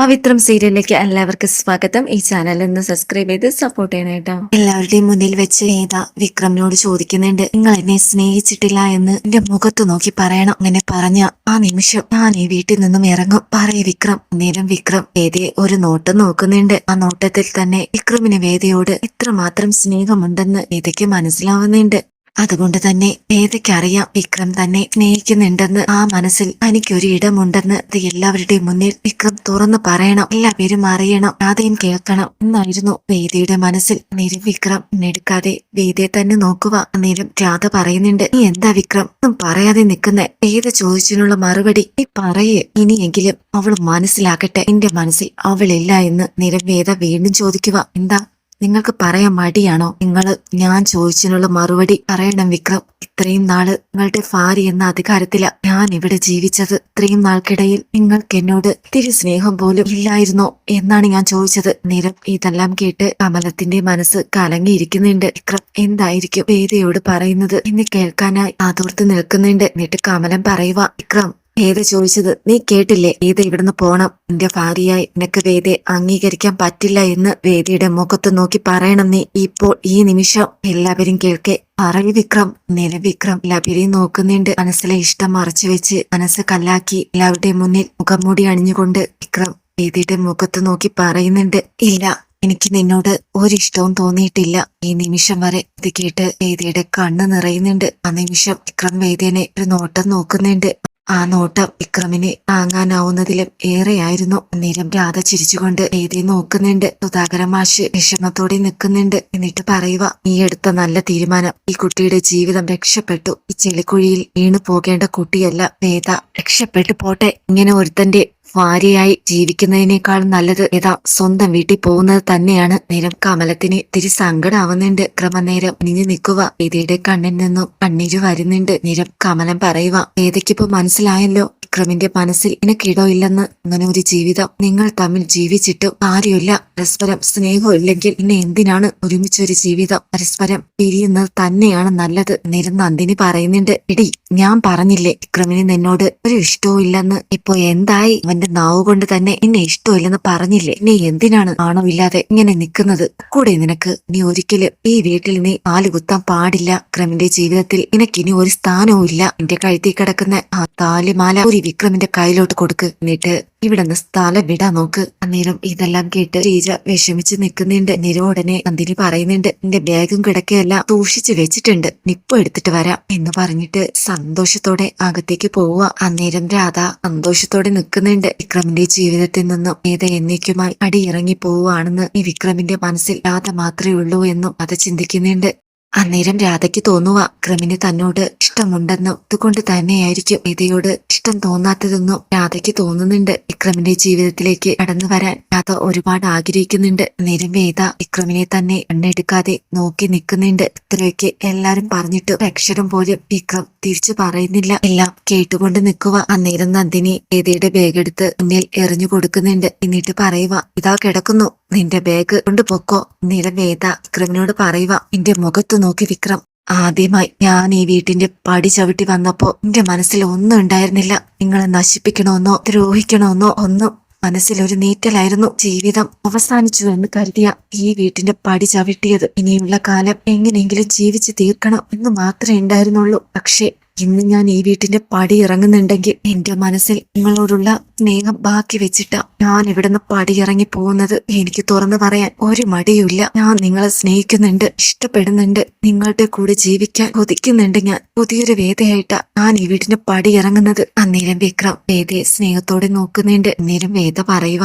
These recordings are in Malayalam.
പവിത്രം സീരിയലിലേക്ക് എല്ലാവർക്കും സ്വാഗതം. ഈ ചാനൽ ഒന്ന് സബ്സ്ക്രൈബ് ചെയ്ത് സപ്പോർട്ട് ചെയ്യണേട്ടോ എല്ലാവരുടെയും മുന്നിൽ വെച്ച് വേദ വിക്രമിനോട് ചോദിക്കുന്നുണ്ട്. നിങ്ങൾ എന്നെ സ്നേഹിച്ചിട്ടില്ല എന്ന് എന്റെ മുഖത്ത് നോക്കി പറയണം. അങ്ങനെ പറഞ്ഞ ആ നിമിഷം ഞാൻ ഈ വീട്ടിൽ നിന്നും ഇറങ്ങും. പറയ വിക്രം. അന്നേരം വിക്രം വേദയെ ഒരു നോട്ടം നോക്കുന്നുണ്ട്. ആ നോട്ടത്തിൽ തന്നെ വിക്രമിന് വേദയോട് എത്രമാത്രം സ്നേഹമുണ്ടെന്ന് വേദയ്ക്ക് മനസ്സിലാവുന്നുണ്ട്? അതുകൊണ്ട് തന്നെ വേദയ്ക്കറിയാം വിക്രം തന്നെ സ്നേഹിക്കുന്നുണ്ടെന്ന്. ആ മനസ്സിൽ തനിക്കൊരു ഇടമുണ്ടെന്ന് ഇത് എല്ലാവരുടെയും മുന്നിൽ വിക്രം തുറന്നു പറയണം. എല്ലാവരും അറിയണം. ആദ്യം കേൾക്കണം എന്നായിരുന്നു വേദയുടെ മനസ്സിൽ. നേരം വിക്രം എന്നെടുക്കാതെ വേദയെ തന്നെ നോക്കുക. നേരം രാധ പറയുന്നുണ്ട് നീ എന്താ വിക്രം? ഒന്നും പറയാതെ നിൽക്കുന്ന. വേദ ചോദിച്ചതിനുള്ള മറുപടി നീ പറയേ. ഇനിയെങ്കിലും അവൾ മനസ്സിലാക്കട്ടെ. എന്റെ മനസ്സിൽ അവളില്ല എന്ന്. നിരം വേദ വീണ്ടും ചോദിക്കുക എന്താ? നിങ്ങൾക്ക് പറയാൻ മടിയാണോ? നിങ്ങൾ ഞാൻ ചോദിച്ചതിനുള്ള മറുപടി പറയണം വിക്രം. ഇത്രയും നാൾ നിങ്ങളുടെ ഭാര്യ എന്ന അധികാരത്തില ഞാൻ ഇവിടെ ജീവിച്ചത്. ഇത്രയും നാൾക്കിടയിൽ നിങ്ങൾക്ക് എന്നോട് തിരി സ്നേഹം പോലും ഇല്ലായിരുന്നോ എന്നാണ് ഞാൻ ചോദിച്ചത്. നിരം ഇതെല്ലാം കേട്ട് കമലത്തിന്റെ മനസ്സ് കലങ്ങിയിരിക്കുന്നുണ്ട്. വിക്രം എന്തായിരിക്കും വേദയോട് പറയുന്നത് എന്ന് കേൾക്കാനായി ആതോർത്ത് നിൽക്കുന്നുണ്ട്. എന്നിട്ട് കമലം പറയുക വിക്രം വേദ ചോദിച്ചത്? നീ കേട്ടില്ലേ? വേദ ഇവിടുന്ന് പോണം. എന്റെ ഭാര്യയായി നിനക്ക് വേദയെ അംഗീകരിക്കാൻ പറ്റില്ല എന്ന് വേദിയുടെ മുഖത്ത് നോക്കി പറയണം നീ. ഇപ്പോൾ ഈ നിമിഷം എല്ലാവരും കേൾക്കെ. പറയ് വിക്രം നില വിക്രം എല്ലാവരെയും നോക്കുന്നുണ്ട്. മനസ്സിലെ ഇഷ്ടം മറച്ചു വെച്ച് മനസ്സ് കല്ലാക്കി എല്ലാവരുടെയും മുന്നിൽ മുഖംമൂടി അണിഞ്ഞുകൊണ്ട് വിക്രം വേദിയുടെ മുഖത്ത് നോക്കി പറയുന്നുണ്ട്. ഇല്ല എനിക്ക് നിന്നോട് ഒരിഷ്ടവും തോന്നിയിട്ടില്ല. ഈ നിമിഷം വരെ ഇത് കേട്ട് വേദിയുടെ കണ്ണ് നിറയുന്നുണ്ട്. ആ നിമിഷം വിക്രം വേദിയനെ ഒരു നോട്ടം നോക്കുന്നുണ്ട്. ആ നോട്ടം വിക്രമിനെ താങ്ങാനാവുന്നതിലും ഏറെയായിരുന്നു. അന്നേരം രാധ ചിരിച്ചുകൊണ്ട് എഴുതി നോക്കുന്നുണ്ട്? സുധാകര മാഷ് വിഷമത്തോടെ നിൽക്കുന്നുണ്ട്. എന്നിട്ട് പറയുക നീ എടുത്ത നല്ല തീരുമാനം. ഈ കുട്ടിയുടെ ജീവിതം രക്ഷപ്പെട്ടു. ഈ ചെളിക്കുഴിയിൽ വീണു പോകേണ്ട കുട്ടിയല്ല വേദ രക്ഷപ്പെട്ടു പോട്ടെ. ഇങ്ങനെ ഒരുത്തന്റെ ഭാര്യയായി ജീവിക്കുന്നതിനേക്കാൾ നല്ലത് ഏതാ സ്വന്തം വീട്ടിൽ പോകുന്നത് തന്നെയാണ്. നേരം കമലത്തിന് തിരി സങ്കടാവുന്നുണ്ട്. ക്രമനേരം നിഞ്ഞു നിൽക്കുക. വേദിയുടെ കണ്ണിൽ നിന്നും കണ്ണീര് വരുന്നുണ്ട്. നേരം കമലം പറയുക വേദയ്ക്കിപ്പോ മനസ്സിലായല്ലോ. വിക്രമിന്റെ മനസ്സിൽ എനിക്കിടോ ഇല്ലെന്ന്. അങ്ങനെ ഒരു ജീവിതം നിങ്ങൾ തമ്മിൽ ജീവിച്ചിട്ട് കാര്യമില്ല. പരസ്പരം സ്നേഹം ഇല്ലെങ്കിൽ പിന്നെ എന്തിനാണ് ഒരുമിച്ചൊരു ജീവിതം? പരസ്പരം പിരിയുന്നത് തന്നെയാണ് നല്ലത്. നേരം നന്ദിനി പറയുന്നുണ്ട് ഇടി ഞാൻ പറഞ്ഞില്ലേ വിക്രമിന് നിന്നോട് ഒരു ഇഷ്ടവും ഇല്ലെന്ന് എന്തായി? അവന്റെ നാവ് കൊണ്ട് തന്നെ എന്നെ ഇഷ്ടമില്ലെന്ന് പറഞ്ഞില്ലേ? നീ എന്തിനാണ് ആണവില്ലാതെ ഇങ്ങനെ നിൽക്കുന്നത്? കൂടെ നിനക്ക് നീ ഒരിക്കലും ഈ വീട്ടിൽ നീ കാൽ കുത്താൻ പാടില്ല. വിക്രമിന്റെ ജീവിതത്തിൽ നിനക്കിനി ഒരു സ്ഥാനവും ഇല്ല. എന്റെ കഴുത്തി കിടക്കുന്ന ആ താലിമാല ഒരു വിക്രമിന്റെ കയ്യിലോട്ട് കൊടുക്ക്. എന്നിട്ട് ഇവിടെ നിന്ന് സ്ഥലം വിടാൻ നോക്ക്. അന്നേരം ഇതെല്ലാം കേട്ട് ശ്രീജ വിഷമിച്ച് നിൽക്കുന്നുണ്ട്. നിരോടനെ നന്ദിനി പറയുന്നുണ്ട് എന്റെ ബാഗും കിടക്കയെല്ലാം സൂക്ഷിച്ചു വെച്ചിട്ടുണ്ട്. നിപ്പ് എടുത്തിട്ട് വരാം. എന്ന് പറഞ്ഞിട്ട് സന്തോഷത്തോടെ അകത്തേക്ക് പോവുക. അന്നേരം രാധ സന്തോഷത്തോടെ നിൽക്കുന്നുണ്ട്. വിക്രമിന്റെ ജീവിതത്തിൽ നിന്നും ഏത എന്നേക്കുമായി അടിയിറങ്ങി പോവുകയാണെന്ന് ഈ വിക്രമിന്റെ മനസ്സിൽ രാധ മാത്രമേ ഉള്ളൂ എന്നും അത് ചിന്തിക്കുന്നുണ്ട്. അന്നേരം രാധയ്ക്ക് തോന്നുക ക്രമിന് തന്നോട് ഇഷ്ടമുണ്ടെന്നും ഇതുകൊണ്ട് തന്നെയായിരിക്കും ഇതയോട് ഇഷ്ടം തോന്നാത്തതെന്നും രാധയ്ക്ക് തോന്നുന്നുണ്ട്. വിക്രമിന്റെ ജീവിതത്തിലേക്ക് കടന്നു വരാൻ രാധ ഒരുപാട് ആഗ്രഹിക്കുന്നുണ്ട്. അന്നേരം വേദ വിക്രമിനെ തന്നെ എണ്ണെടുക്കാതെ നോക്കി നിൽക്കുന്നുണ്ട്. ഇത്രയൊക്കെ എല്ലാരും പറഞ്ഞിട്ട് അക്ഷരം പോലും വിക്രം തിരിച്ചു പറയുന്നില്ല. എല്ലാം കേട്ടുകൊണ്ട് നിൽക്കുക അന്നേരം നന്ദിനി വേദയുടെ ബാഗെടുത്ത് മുന്നിൽ എറിഞ്ഞു കൊടുക്കുന്നുണ്ട്. എന്നിട്ട് പറയുക ഇതാ കിടക്കുന്നു. നിന്റെ ബാഗ് കൊണ്ട് പൊക്കോ. നില വേദ വിക്രമിനോട് പറയുക നിന്റെ മുഖത്ത് നോക്കി വിക്രം. ആദ്യമായി ഞാൻ ഈ വീട്ടിന്റെ പടി ചവിട്ടി വന്നപ്പോ എന്റെ മനസ്സിൽ ഒന്നും ഉണ്ടായിരുന്നില്ല. നിങ്ങളെ നശിപ്പിക്കണമെന്നോ ദ്രോഹിക്കണമെന്നോ ഒന്നും മനസ്സിൽ ഒരു നീറ്റലായിരുന്നു ജീവിതം. അവസാനിച്ചു എന്ന് കരുതിയ ഈ വീട്ടിന്റെ പടി ചവിട്ടിയത്. ഇനിയുള്ള കാലം എങ്ങനെയെങ്കിലും ജീവിച്ചു തീർക്കണം എന്ന് മാത്രമേ ഉണ്ടായിരുന്നുള്ളൂ. പക്ഷേ ഇന്ന് ഞാൻ ഈ വീട്ടിന്റെ പടി ഇറങ്ങുന്നുണ്ടെങ്കിൽ എന്റെ മനസ്സിൽ നിങ്ങളോടുള്ള സ്നേഹം ബാക്കി വെച്ചിട്ട ഞാൻ ഇവിടുന്ന് പടി ഇറങ്ങി പോകുന്നത്. എനിക്ക് തുറന്നു പറയാൻ ഒരു മടിയുമില്ല. ഞാൻ നിങ്ങളെ സ്നേഹിക്കുന്നുണ്ട് ഇഷ്ടപ്പെടുന്നുണ്ട് നിങ്ങളുടെ കൂടെ ജീവിക്കാൻ കൊതിക്കുന്നുണ്ട് ഞാൻ. പുതിയൊരു വേദയായിട്ട ഞാൻ ഈ വീട്ടിന്റെ പടി ഇറങ്ങുന്നത്. അന്നേരം വിക്രം വേദയെ സ്നേഹത്തോടെ നോക്കുന്നുണ്ട്. അന്നേരം വേദ പറയുക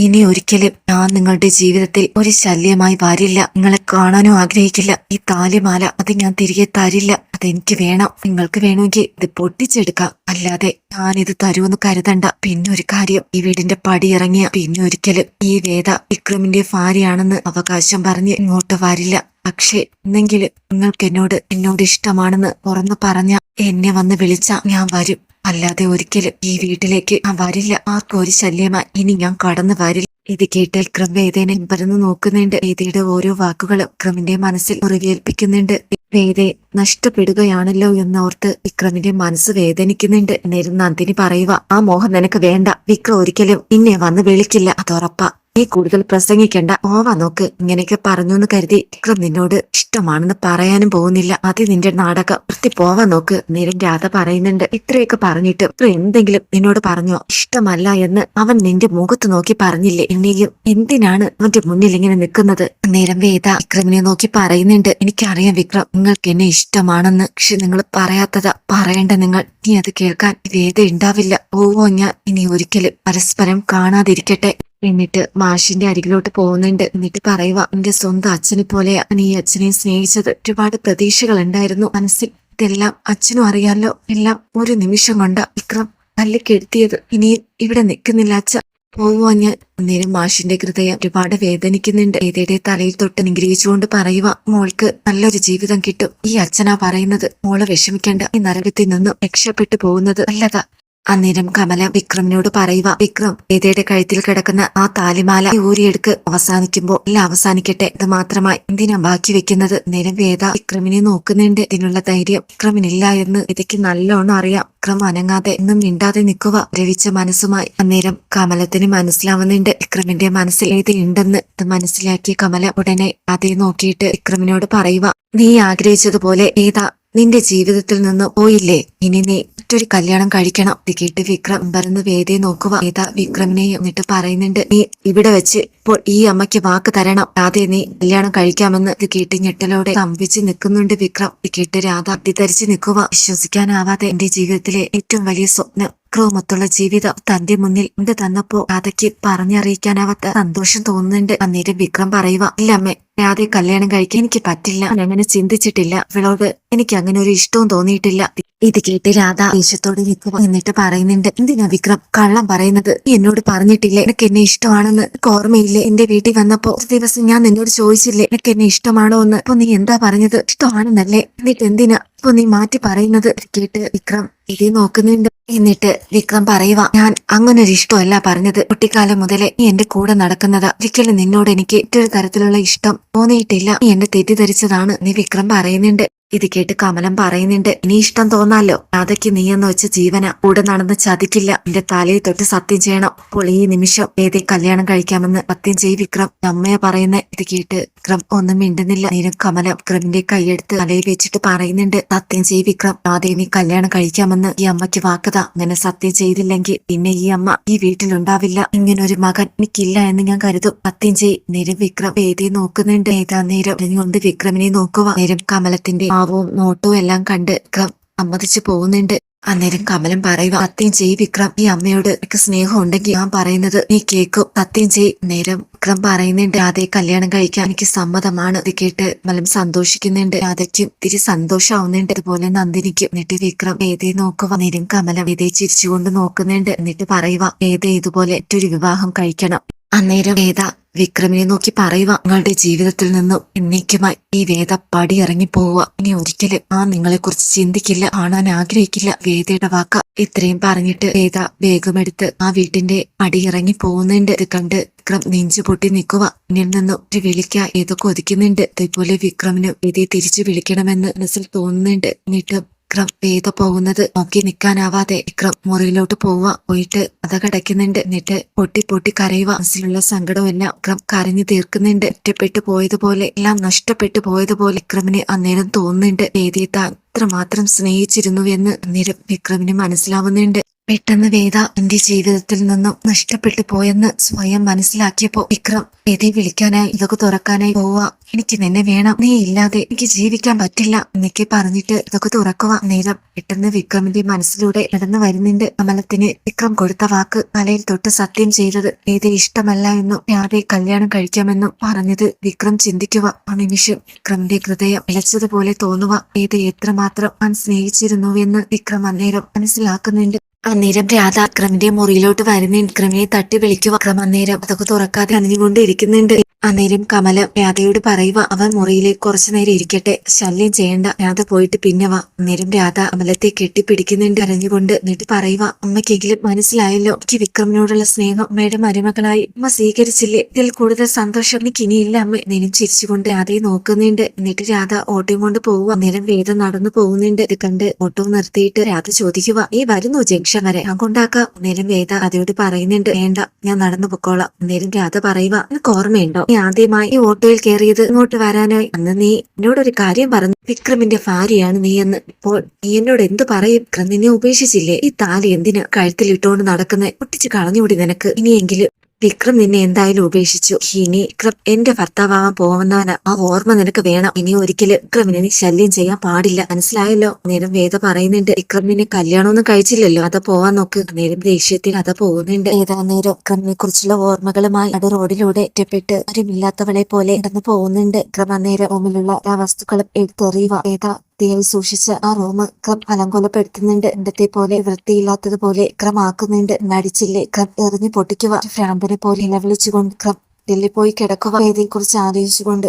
ഇനി ഒരിക്കലും ഞാൻ നിങ്ങളുടെ ജീവിതത്തിൽ ഒരു ശല്യമായി വരില്ല. നിങ്ങളെ കാണാനും ആഗ്രഹിക്കില്ല. ഈ താലിമാല അത് ഞാൻ തിരികെ തരില്ല. അതെനിക്ക് വേണം. നിങ്ങൾക്ക് വേണമെങ്കിൽ ഇത് പൊട്ടിച്ചെടുക്കാം. അല്ലാതെ ഞാൻ ഇത് തരുമെന്ന് കരുതണ്ട. പിന്നെ ഒരു കാര്യം ഈ വീടിന്റെ പടി ഇറങ്ങിയ പിന്നെ ഒരിക്കലും ഈ വേദ വിക്രമിന്റെ ഭാര്യയാണെന്ന് അവകാശം പറഞ്ഞ് ഇങ്ങോട്ട് വരില്ല. പക്ഷേ എന്നെങ്കിലും നിങ്ങൾക്ക് എന്നോട് എന്നോട് ഇഷ്ടമാണെന്ന് തുറന്നു പറഞ്ഞ എന്നെ വന്ന് വിളിച്ച ഞാൻ വരും. അല്ലാതെ ഒരിക്കലും ഈ വീട്ടിലേക്ക് വരില്ല. ആർക്കും ഒരു ശല്യമായി ഇനി ഞാൻ കടന്നു വരില്ല. ഇത് കേട്ടാൽ ക്രം വേദേനെ പരന്നു നോക്കുന്നുണ്ട്. വേദയുടെ ഓരോ വാക്കുകളും ക്രമിന്റെ മനസ്സിൽ മുറിവേൽപ്പിക്കുന്നുണ്ട് വേദയെ നഷ്ടപ്പെടുകയാണല്ലോ എന്നോർത്ത് വിക്രമിന്റെ മനസ്സ് വേദനിക്കുന്നുണ്ട്. നേരം നന്ദിനി പറയുക ആ മോഹം നിനക്ക് വേണ്ട. വിക്രം ഒരിക്കലും ഇന്നെ വന്ന് വിളിക്കില്ല. അതുറപ്പാ നീ കൂടുതൽ പ്രസംഗിക്കണ്ട. ഓവ നോക്ക്. ഇങ്ങനെയൊക്കെ പറഞ്ഞു എന്ന് കരുതി നിന്നോട് ഇഷ്ടമാണെന്ന് പറയാനും പോകുന്നില്ല. അത് നിന്റെ നാടക വൃത്തി പോവ നോക്ക്. നേരം രാധ പറയുന്നുണ്ട്. ഇത്രയൊക്കെ പറഞ്ഞിട്ട് ഇത്ര എന്തെങ്കിലും നിന്നോട് പറഞ്ഞോ? ഇഷ്ടമല്ല എന്ന് അവൻ നിന്റെ മുഖത്ത് നോക്കി പറഞ്ഞില്ലേ? എന്നെയും എന്തിനാണ് അവന്റെ മുന്നിൽ ഇങ്ങനെ നിൽക്കുന്നത്? നേരം വേദ വിക്രമിനെ നോക്കി പറയുന്നുണ്ട്. എനിക്കറിയാം വിക്രം നിങ്ങൾക്ക് എന്നെ ഇഷ്ടമാണെന്ന്. പക്ഷെ നിങ്ങൾ പറയാത്തതാ. പറയേണ്ട നിങ്ങൾ. നീ അത് കേൾക്കാൻ വേദ ഉണ്ടാവില്ല. ഓവോ ഞാൻ ഇനി ഒരിക്കലും പരസ്പരം കാണാതിരിക്കട്ടെ. എന്നിട്ട് മാഷിന്റെ അരികിലോട്ട് പോകുന്നുണ്ട്. എന്നിട്ട് പറയുക എന്റെ സ്വന്തം അച്ഛനെ പോലെ ഈ അച്ഛനെ സ്നേഹിച്ചത്. ഒരുപാട് പ്രതീക്ഷകൾ ഉണ്ടായിരുന്നു മനസ്സിൽ. ഇതെല്ലാം അച്ഛനും അറിയാലോ. എല്ലാം ഒരു നിമിഷം കൊണ്ട് വിക്രം തല്ലിക്കെടുത്തിയത് ഇനി ഇവിടെ നിൽക്കുന്നില്ല അച്ഛ. പോവാ ഞാൻ. അന്നേരം മാഷിന്റെ ഹൃദയം ഒരുപാട് വേദനിക്കുന്നുണ്ട്. ഏതയുടെ തലയിൽ തൊട്ട് നിഗ്രഹിച്ചുകൊണ്ട് പറയുക മോൾക്ക് നല്ലൊരു ജീവിതം കിട്ടും. ഈ അച്ഛനാ പറയുന്നത്. മോളെ വിഷമിക്കേണ്ട. ഈ നരകത്തിൽ നിന്നും രക്ഷപ്പെട്ടു പോകുന്നത് നല്ലതാ. അന്നേരം കമല വിക്രമിനോട് പറയുക വിക്രം ഏതയുടെ കഴുത്തിൽ കിടക്കുന്ന ആ താലിമാല ഊരിയെടുക്ക്. അവസാനിക്കുമ്പോൾ എല്ലാം അവസാനിക്കട്ടെ. ഇത് മാത്രമായി എന്തിനാ ബാക്കി വെക്കുന്നത്? നേരം വേദ വിക്രമിനെ നോക്കുന്നുണ്ട്. ഇതിനുള്ള ധൈര്യം വിക്രമിനില്ല എന്ന് ഇതയ്ക്ക് നല്ലോണം അറിയാം. വിക്രം അനങ്ങാതെ എന്നും മിണ്ടാതെ നിൽക്കുക രവിച്ച മനസ്സുമായി അന്നേരം കമലത്തിന് മനസ്സിലാവുന്നുണ്ട്. വിക്രമിന്റെ മനസ്സിൽ ഏതുണ്ടെന്ന് ഇത് മനസ്സിലാക്കിയ കമല ഉടനെ അതേ നോക്കിയിട്ട് വിക്രമിനോട് പറയുക നീ ആഗ്രഹിച്ചതുപോലെ ഏതാ നിന്റെ ജീവിതത്തിൽ നിന്ന് പോയില്ലേ? ഇനി നീ മറ്റൊരു കല്യാണം കഴിക്കണം. ഇത് കേട്ട് വിക്രം പറന്ന് വേദയെ നോക്കുക. വേദ വിക്രമിനെ എന്നിട്ട് പറയുന്നുണ്ട് നീ ഇവിടെ വെച്ച് ഇപ്പോൾ ഈ അമ്മയ്ക്ക് വാക്ക് തരണം. രാധയെ നീ കല്യാണം കഴിക്കാമെന്ന് ഇത് കേട്ട് ഞെട്ടലോടെ കമ്പിച്ച് നിൽക്കുന്നുണ്ട് വിക്രം. ഇത് കേട്ട് രാധ അട്ടിധരിച്ച് നിൽക്കുക. വിശ്വസിക്കാനാവാതെ എന്റെ ജീവിതത്തിലെ ഏറ്റവും വലിയ സ്വപ്നം വിക്രവുമൊത്തുള്ള ജീവിതം തന്റെ മുന്നിൽ എന്ത് തന്നപ്പോ രാധയ്ക്ക് പറഞ്ഞറിയിക്കാനാവാത്ത സന്തോഷം തോന്നുന്നുണ്ട്. അന്നേരം വിക്രം പറയുക ഇല്ല അമ്മേ രാധയെ കല്യാണം കഴിക്കാൻ എനിക്ക് പറ്റില്ല. ഞാൻ അങ്ങനെ ചിന്തിച്ചിട്ടില്ല. ഇവളോട് എനിക്ക് അങ്ങനെ ഒരു ഇഷ്ടവും തോന്നിയിട്ടില്ല. ഇത് കേട്ട് രാധ ദേഷ്യത്തോടെ നിൽക്കുക എന്നിട്ട് പറയുന്നുണ്ട് എന്തിനാ വിക്രം? കള്ളം പറയുന്നത്. എന്നോട് പറഞ്ഞിട്ടില്ലേ? എനിക്ക് എന്നെ ഇഷ്ടമാണെന്ന്. ഓർമ്മയില്ലേ? എന്റെ വീട്ടിൽ വന്നപ്പോ ഒരു ദിവസം ഞാൻ നിന്നോട് ചോദിച്ചില്ലേ? എനിക്ക് എന്നെ ഇഷ്ടമാണോ എന്ന്? അപ്പൊ നീ എന്താ പറഞ്ഞത്? ഇഷ്ടമാണെന്നല്ലേ? എന്നിട്ട് എന്തിനാ? അപ്പൊ നീ മാറ്റി പറയുന്നത് കേട്ട് വിക്രം ഇതി നോക്കുന്നുണ്ട്. എന്നിട്ട് വിക്രം പറയുക ഞാൻ അങ്ങനെ ഒരു ഇഷ്ടമല്ല പറഞ്ഞത്. കുട്ടിക്കാലം മുതലേ നീ എന്റെ കൂടെ നടക്കുന്നതാ. ഒരിക്കലും നിന്നോട് എനിക്ക് മറ്റൊരു തരത്തിലുള്ള ഇഷ്ടം തോന്നിയിട്ടില്ല. നീ എന്നെ തെറ്റിദ്ധരിച്ചതാണ്. നീ വിക്രം പറയുന്നുണ്ട്. ഇത് കേട്ട് കമലം പറയുന്നുണ്ട് ഇനി ഇഷ്ടം തോന്നാലോ? രാധയ്ക്ക് നീയെന്ന് വെച്ച ജീവന കൂടെ നടന്ന് ചതിക്കില്ല. എന്റെ തലയിൽ തൊട്ട് സത്യം ചെയ്യണം. അപ്പോൾ ഈ നിമിഷം ഏതേ കല്യാണം കഴിക്കാമെന്ന് സത്യം ചെയ് വിക്രം. അമ്മയെ പറയുന്ന ഇത് കേട്ട് വിക്രം ഒന്നും മിണ്ടുന്നില്ല. നേരം കമലം വിക്രമിന്റെ കൈയെടുത്ത് തലയിൽ വെച്ചിട്ട് പറയുന്നുണ്ട് സത്യം ചെയ് വിക്രം. രാധയെ നീ കല്യാണം കഴിക്കാമെന്ന് ഈ അമ്മയ്ക്ക് വാക്കത. അങ്ങനെ സത്യം ചെയ്തില്ലെങ്കിൽ പിന്നെ ഈ അമ്മ ഈ വീട്ടിലുണ്ടാവില്ല. ഇങ്ങനെ ഒരു മകൻ എനിക്കില്ല എന്ന് ഞാൻ കരുതും. സത്യം ചെയ് നേരം വിക്രം വേദിയെ നോക്കുന്നുണ്ട്. ഏതാ നേരം കൊണ്ട് വിക്രമിനെ നോക്കുക നേരം കമലത്തിന്റെ ഭാവവും നോട്ടവും എല്ലാം കണ്ട് വിക്രം സമ്മതിച്ചു പോകുന്നുണ്ട്. അന്നേരം കമലം പറയുക സത്യം ചെയ് വിക്രം. ഈ അമ്മയോട് എനിക്ക് സ്നേഹം ഉണ്ടെങ്കിൽ ഞാൻ പറയുന്നത് നീ കേക്കും സത്യം ചെയ് നേരം വിക്രം പറയുന്നുണ്ട് രാധയെ കല്യാണം കഴിക്കാൻ എനിക്ക് സമ്മതമാണ്. ഇത് കേട്ട് മലം സന്തോഷിക്കുന്നുണ്ട്. രാധയ്ക്കും ഇത്തിരി സന്തോഷമാവുന്നുണ്ട് അതുപോലെ നന്ദിനിക്കും എന്നിട്ട് വിക്രം ഏതേ നോക്കുക നേരം കമലം ഏതേ ചിരിച്ചുകൊണ്ട് നോക്കുന്നുണ്ട്. എന്നിട്ട് പറയുക ഏതേ ഇതുപോലെ മറ്റൊരു വിവാഹം കഴിക്കണം. അന്നേരം വേദ വിക്രമിനെ നോക്കി പറയുക നിങ്ങളുടെ ജീവിതത്തിൽ നിന്ന് എന്നേക്കുമായി ഈ വേദ പടി ഇറങ്ങി പോവുക ഇനി ഒരിക്കലും ആ നിങ്ങളെ കുറിച്ച് ചിന്തിക്കില്ല കാണാൻ ആഗ്രഹിക്കില്ല. വേദയുടെ വാക്ക ഇത്രയും പറഞ്ഞിട്ട് വേദ വേഗമെടുത്ത് ആ വീട്ടിന്റെ പടി ഇറങ്ങി പോകുന്നുണ്ട് ഇത് കണ്ട് വിക്രം നെഞ്ചു പൊട്ടി നിൽക്കുക എന്നിൽ നിന്ന് ഒരു വിളിക്ക ഏതൊക്കെ ഒതുക്കുന്നുണ്ട്. ഇതേപോലെ വിക്രമിന് വേദിയെ തിരിച്ചു വിളിക്കണമെന്ന് മനസ്സിൽ തോന്നുന്നുണ്ട്. എന്നിട്ട് വിക്രം വേദ പോകുന്നത്. നോക്കി നിൽക്കാനാവാതെ വിക്രം മുറിയിലോട്ട് പോവുക. പോയിട്ട് അത് കടയ്ക്കുന്നുണ്ട് എന്നിട്ട് പൊട്ടി പൊട്ടി കരയുക. മനസ്സിലുള്ള സങ്കടമെല്ലാം വിക്രം കരഞ്ഞു തീർക്കുന്നുണ്ട്. ഒറ്റപ്പെട്ടു പോയതുപോലെ എല്ലാം നഷ്ടപ്പെട്ടു പോയതുപോലെ വിക്രമിന് അന്നേരം തോന്നുന്നുണ്ട്. വേദിയെ താൻ അത്രമാത്രം സ്നേഹിച്ചിരുന്നു എന്ന് അന്നേരം വിക്രമിന് മനസ്സിലാവുന്നുണ്ട്. പെട്ടെന്ന് വേദ എന്റെ ജീവിതത്തിൽ നിന്നും നഷ്ടപ്പെട്ടു പോയെന്ന് സ്വയം മനസ്സിലാക്കിയപ്പോ വിക്രം വേദയെ വിളിക്കാനായി ഇതൊക്കെ തുറക്കാനായി പോവുക എനിക്ക് നിന്നെ വേണം. നീ ഇല്ലാതെ എനിക്ക് ജീവിക്കാൻ പറ്റില്ല എന്നൊക്കെ പറഞ്ഞിട്ട് ഇതൊക്കെ തുറക്കുക നേരം പെട്ടെന്ന് വിക്രമിന്റെ മനസ്സിലൂടെ നടന്നു വരുന്നുണ്ട്. കമലത്തിന് വിക്രം കൊടുത്ത വാക്ക് തലയിൽ തൊട്ട് സത്യം ചെയ്തത് വേദ ഇഷ്ടമല്ല എന്നും രാധയെ കല്യാണം കഴിക്കാമെന്നും പറഞ്ഞത് വിക്രം ചിന്തിക്കുക ആ നിമിഷം വിക്രമിന്റെ ഹൃദയം ഇളച്ചതുപോലെ തോന്നുക ഏത് എത്രമാത്രം സ്നേഹിച്ചിരുന്നു എന്ന് വിക്രം അന്നേരം മനസ്സിലാക്കുന്നുണ്ട് അന്നേരം രാധ അക്രമിന്റെ മുറിയിലോട്ട് വരുന്ന ഇൻക്രമിനെ തട്ടി വിളിക്കുക. അക്രം അന്നേരം അതൊക്കെ തുറക്കാതെ അനിഞ്ഞുകൊണ്ടിരിക്കുന്നുണ്ട് അന്നേരം കമല രാധയോട് പറയുക അവൻ മുറിയിലേക്ക് കുറച്ചു നേരം ഇരിക്കട്ടെ. ശല്യം ചെയ്യണ്ട. രാധ പോയിട്ട് പിന്നെ വാ. അന്നേരം രാധ കമലത്തെ കെട്ടിപ്പിടിക്കുന്നുണ്ട്. അറിഞ്ഞുകൊണ്ട് എന്നിട്ട് പറയുക അമ്മയ്ക്കെങ്കിലും മനസ്സിലായല്ലോ. എനിക്ക് വിക്രമിനോടുള്ള സ്നേഹം അമ്മയുടെ മരുമകളായി. അമ്മ സ്വീകരിച്ചില്ലേ? ഇതിൽ കൂടുതൽ സന്തോഷം എനിക്ക് ഇനിയില്ല അമ്മ. നേരം ചിരിച്ചുകൊണ്ട് രാധയെ നോക്കുന്നുണ്ട്. എന്നിട്ട് രാധ ഓട്ടോയും കൊണ്ട് പോവുക. അന്നേരം വേദം നടന്നു പോകുന്നുണ്ട്. ഇത് കണ്ട് ഓട്ടോ നിർത്തിയിട്ട് രാധ ചോദിക്കുക ഈ വരുന്നു ജംഗ്ഷൻ വരെ ഞാൻ കൊണ്ടാക്കാം അന്നേരം വേദ അതോട് പറയുന്നുണ്ട്. വേണ്ട ഞാൻ നടന്നു പൊക്കോളാം. അന്നേരം രാധ പറയുക. നിനക്ക് ഓർമ്മയുണ്ടോ? നീ ആദ്യമായി ഈ ഓട്ടോയിൽ കയറിയത് ഇങ്ങോട്ട് വരാനായി. അന്ന് നീ എന്നോടൊരു കാര്യം പറഞ്ഞു. വിക്രമിന്റെ ഭാര്യയാണ് നീ എന്ന്. ഇപ്പോൾ നീ എന്നോട് എന്ത് പറയും? വിക്രം നിന്നെ ഉപേക്ഷിച്ചില്ലേ? ഈ താലി എന്തിനാ കഴുത്തിൽ ഇട്ടുകൊണ്ട് നടക്കുന്നത് പൊട്ടിച്ച് കളഞ്ഞുകൂടി നിനക്ക്? ഇനിയെങ്കിലും വിക്രം നിന്നെ എന്തായാലും ഉപേക്ഷിച്ചു. ഇനി വിക്രം എന്റെ ഭർത്താവാൻ പോകുന്നവന് ആ ഓർമ്മ നിനക്ക് വേണം. ഇനി ഒരിക്കലും വിക്രമിനെ നീ ശല്യം ചെയ്യാൻ പാടില്ല. മനസ്സിലായല്ലോ? നേരം വേദ പറയുന്നുണ്ട്. വിക്രം നിന്നെ കല്യാണമൊന്നും കഴിച്ചില്ലല്ലോ. അത് പോവാൻ നോക്ക്. നേരം ദേഷ്യത്തിൽ അത് പോകുന്നുണ്ട്. ഏതാ നേരം വിക്രമിനെ കുറിച്ചുള്ള ഓർമ്മകളുമായി അത് റോഡിലൂടെ ഒറ്റപ്പെട്ട് ആരുമില്ലാത്തവളെ പോലെ നടന്നു പോകുന്നുണ്ട്. വിക്രം അന്നേരം റൂമിലുള്ള എല്ലാ വസ്തുക്കളും എടുത്തെറിയുക. ഏതാ വൃത്തിയായി സൂക്ഷിച്ച് ആ റൂം ക്രം അലങ്കോലപ്പെടുത്തുന്നുണ്ട്. ഇന്നത്തെ പോലെ വൃത്തിയില്ലാത്തതുപോലെ ക്രം ആക്കുന്നുണ്ട്. നടിച്ചില്ലേ ക്രം എറിഞ്ഞു പൊട്ടിക്കുക. ഭ്രാന്തനെ പോലെ നിലവിളിച്ചുകൊണ്ട് ക്രം ഡൽഹി പോയി കിടക്കുക ഇതേക്കുറിച്ച് കുറിച്ച് ആലോചിച്ചുകൊണ്ട്